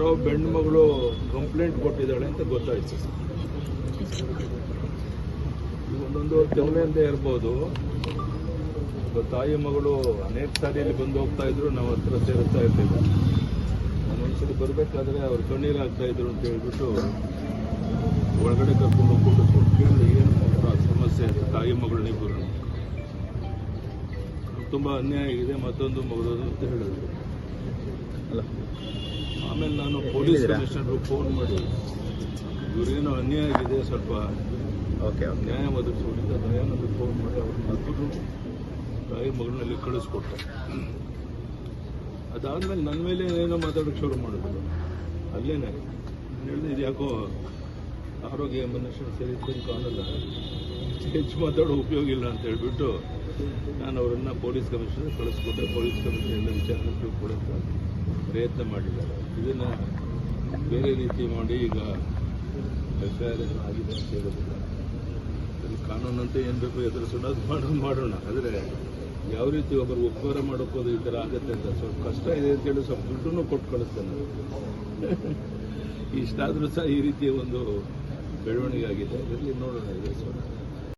ಯಾರೋ ಬೆಣ್ಣು ಮಗಳು ಕಂಪ್ಲೇಂಟ್ ಕೊಟ್ಟಿದ್ದಾಳೆ ಅಂತ ಗೊತ್ತಾಯ್ತು. ಒಂದೊಂದು ಅಂತ ಇರ್ಬೋದು. ತಾಯಿ ಮಗಳು ಅನೇಕ ಸಾರಿಯಲ್ಲಿ ಬಂದು ಹೋಗ್ತಾ ಇದ್ರು, ನಾವು ಹತ್ರ ಸೇರಿಸ್ತಾ ಇರ್ತೀವಿ ಒಂದ್ಸಲಿ ಬರಬೇಕಾದ್ರೆ ಅವ್ರು ಕಣ್ಣೀರು ಆಗ್ತಾ ಇದ್ರು ಅಂತ ಹೇಳ್ಬಿಟ್ಟು ಒಳಗಡೆ ಕರ್ಕೊಂಡು ಹೋಗ್ಬಿಟ್ಟು ಕೇಳಿ ಏನು ಸಮಸ್ಯೆ? ತಾಯಿ ಮಗಳನ್ನಿಬ್ಬರು ತುಂಬ ಅನ್ಯಾಯ ಇದೆ ಮತ್ತೊಂದು ಮಗಳು ಅಂತ ಹೇಳಿದ್ರು. ಅಲ್ಲ. ಆಮೇಲೆ ನಾನು ಪೊಲೀಸ್ ಕಮಿಷನರ್ ಫೋನ್ ಮಾಡಿ ಇವರೇನೋ ಅನ್ಯಾಯ ಆಗಿದೆ ಸ್ವಲ್ಪ ಓಕೆ ನ್ಯಾಯ ಒದಗಿಸ್ಕೊಂಡಿದ್ದ ದಯಾನಂದ ಫೋನ್ ಮಾಡಿ ಅವ್ರನ್ನ ಇಬ್ಬರು ತಾಯಿ ಮಗನಲ್ಲಿ ಕಳಿಸ್ಕೊಟ್ಟೆ ಅದಾದ್ಮೇಲೆ ನನ್ನ ಮೇಲೆ ಏನೋ ಮಾತಾಡೋಕೆ ಶುರು ಮಾಡಿದ್ರು. ಅಲ್ಲೇನೆ. ಹೇಳಿದೆ ಇದು ಯಾಕೋ ಆರೋಗ್ಯ ಮನುಷ್ಯನ ಸರಿ ಕಾಣಲ್ಲ. ಹೆಚ್ಚು ಮಾತಾಡೋ ಉಪಯೋಗ ಇಲ್ಲ ಅಂತ ಹೇಳ್ಬಿಟ್ಟು ನಾನು ಅವರನ್ನು ಪೊಲೀಸ್ ಕಮಿಷನರ್ ಕಳಿಸ್ಕೊಟ್ಟೆ. ಪೊಲೀಸ್ ಕಮಿಷನರ್ ಎಲ್ಲ ವಿಚಾರಣೆ ತಿಳ್ಕೊಳ್ಳೋಕೆ ಪ್ರಯತ್ನ ಮಾಡಿದ್ದಾರೆ. ಇದನ್ನು ಬೇರೆ ರೀತಿ ಮಾಡಿ ಈಗ ಎಫ್ ಐ ಆರ್ ಆಗಿದೆ ಅಂತ ಹೇಳೋದಿಲ್ಲ. ಕಾನೂನು ಕಾನೂನಂತೆ ಏನು ಬೇಕು ಎದುರಿಸೋಣ ಅದು ಮಾಡೋಣ ಮಾಡೋಣ. ಆದರೆ ಯಾವ ರೀತಿ ಒಬ್ಬರು ಉಪಕಾರ ಮಾಡೋಕ್ಕೋದು ಈ ಥರ ಆಗುತ್ತೆ ಅಂತ ಸ್ವಲ್ಪ ಕಷ್ಟ ಇದೆ ಅಂತೇಳಿ ಸ್ವಲ್ಪ ದುಡ್ಡನ್ನು ಕೊಟ್ಟು ಕಳಿಸ್ತೇನೆ ಇಷ್ಟಾದರೂ ಸಹ ಈ ರೀತಿಯ ಒಂದು ಬೆಳವಣಿಗೆ ಆಗಿದೆ. ಅದರಲ್ಲಿ ನೋಡೋಣ ಸ್ವಲ್ಪ